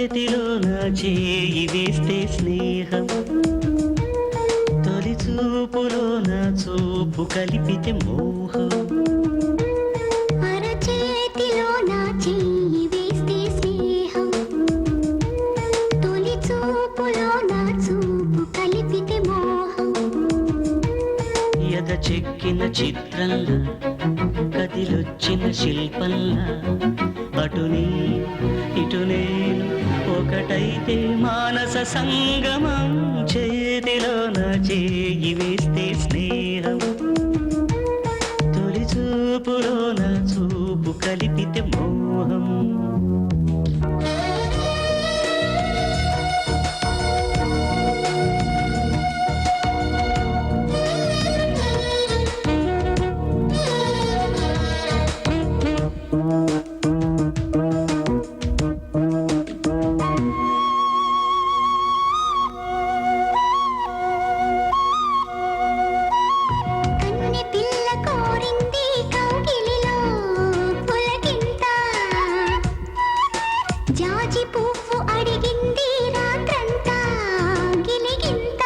చేయి వేస్తే స్నేహం. తొలి చూపులో నా చెయ్యి వేస్తే స్నేహం. తొలి చూపులో నా చూపు కలిపితే మోహం. చెక్కిన చిత్రంలా కదిలొచ్చిన శిల్పంలా అటు నీ ఇటు నేను ఒకటైతే మానస సంగమం చేతిలో నా చేయి వేస్తే స్నేహ. రాజి పువ్వు అడిగింది రాత్రంతా గిలిగింత.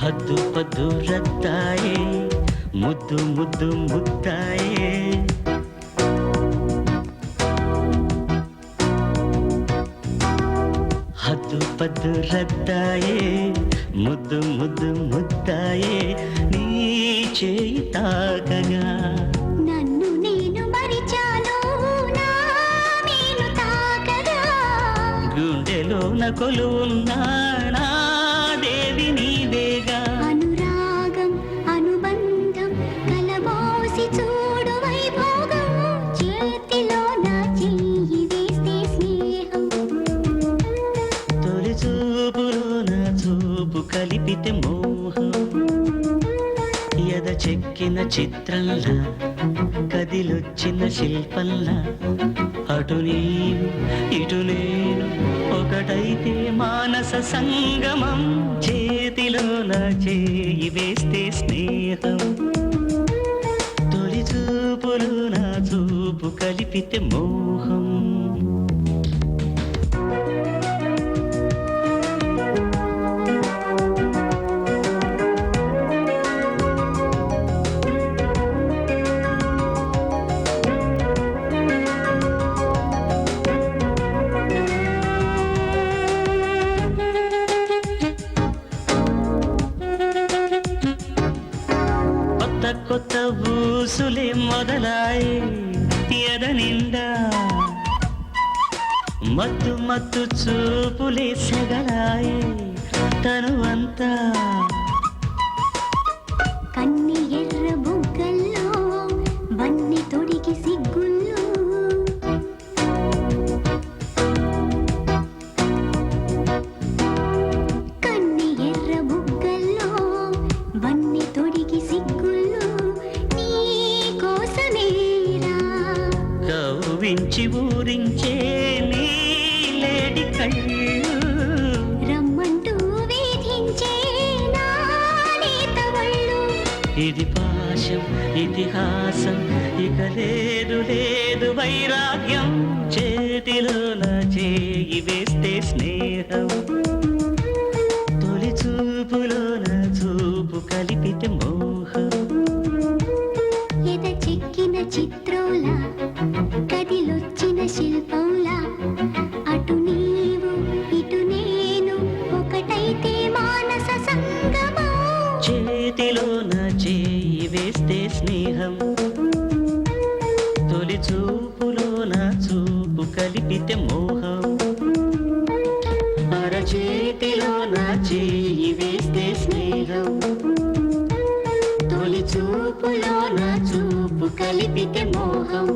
హద్దు పద్దు రద్దాయే ముద్దు ముద్దు ముద్దాయే. హద్దు పద్దు రద్దాయే ముద్దు ముద్దు ముద్దాయే నీ చేయి తాకగా. గుండెలోన కొలువున్నా నా దేవి నీవేగా అనురాగం అనుబంధం కలబోసి చూడు వైభోగం. చేతిలో నా చెయ్యి వేస్తే స్నేహం. తొలి చూపులో నా చూపు కలిపితే మోహం. ఎద చెక్కిన చిత్రంలా కదిలొచ్చిన శిల్పంలా. అటు నీవు ఇటు నేను ఒకటైతే మానస సంగమం? చేతిలో నా చేయి వేస్తే స్నేహం. తొలి చూపులు నా చూపు కలిపితే మో మత్తు మత్తు చూపులే సగలాయి తను అంతా కన్ని ఎర్ర బుగ్గల్లో వన్ని తొడిగి సిగ్గుల్లో. కన్ని ఎర్ర బుగ్గల్లో తొడిగి సిగ్గుల్లో నీ కోసమేరా. కవ్వించి ఊరించే ఇది పాశం ఇతిహాసం ఇక లేదు లేదు వైరాగ్యం చేతిలో చూపులో నా చూపు కలిపితే మోహం. అరచేతిలో నా చేయి వేస్తే స్నేహం. తొలి చూపులో నా చూపు కలిపితే మోహం.